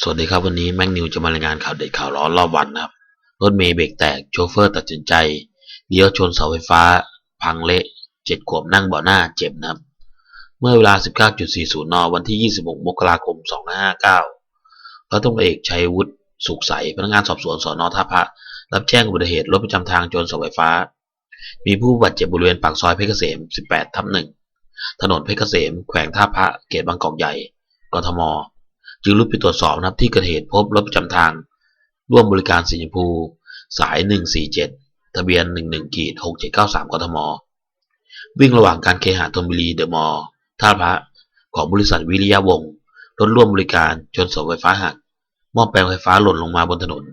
สวัสดีครับวันนี้แม็กนิวจะมารายงานข่าวเด็ดข่าวร้อนรอบวันนะครับ รถเมย์เบรกแตกโชเฟอร์ตัดสินใจเลี้ยวชนเสาไฟฟ้า พังเละเจ็ดขวบนั่งเบาะหน้าเจ็บนะครับ เมื่อเวลา 19.40 น วันที่ 26 มกราคม 2559ร้อยตำรวจเอกชัยวุฒิสุขใส พนักงานสอบสวนสอนอท่าพระ รับแจ้งอุบัติเหตุรถประจำทางชนเสาไฟฟ้า มีผู้บาดเจ็บบริเวณปากซอยเพชรเกษม 18 ทับหนึ่งถนนเพชรเกษม แขวงท่าพระ เขตบางกอกใหญ่ กทม จึงรุดไปตรวจสอบนะครับที่เกิดเหตุพบรถประจำทาง ร่วมบริการสีชมพู สาย 147 ทะเบียน 11กีด6793 กทม วิ่งระหว่างการเคหะธนบุรีเดอะมอลล์ท่าพระของบริษัทวิริยะวงศ์รถร่วมบริการชนเสาไฟฟ้าหักหม้อแปลงไฟฟ้าหล่นลงมาบนถนน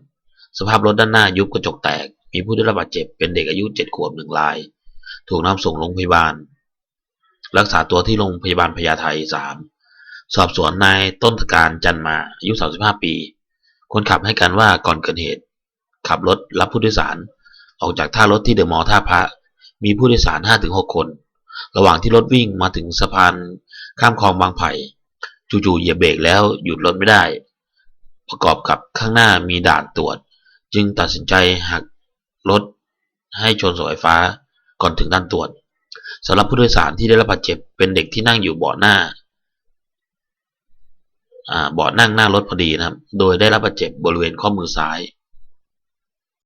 สภาพรถด้านหน้ายุบกระจกแตก มีผู้ได้รับบาดเจ็บเป็นเด็กอายุ 7 ขวบหนึ่งราย ถูกนำส่งโรงพยาบาล รักษาตัวที่โรงพยาบาลพญาไท3 สอบสวนนายต้นการจันมาอายุ 35 ปี คนขับให้การว่าก่อนเกิดเหตุ ขับรถรับผู้โดยสาร ออกจากท่ารถที่เดอะมอลล์ท่าพระ มีผู้โดยสาร 5-6 คน ระหว่างที่รถวิ่งมาถึงสะพานข้ามคลองบางไผ่จู่ๆเหยียบเบรกแล้วหยุดรถไม่ได้ ประกอบกับข้างหน้ามีด่านตรวจ จึงตัดสินใจหักรถให้ชนเสาไฟฟ้าก่อนถึงด่านตรวจสำหรับผู้โดยสารที่ได้รับบาดเจ็บเป็นเด็กที่นั่งอยู่เบาะหน้า เบาะนั่งหน้ารถพอดีนะครับ โดยได้รับบาดเจ็บบริเวณข้อมือซ้าย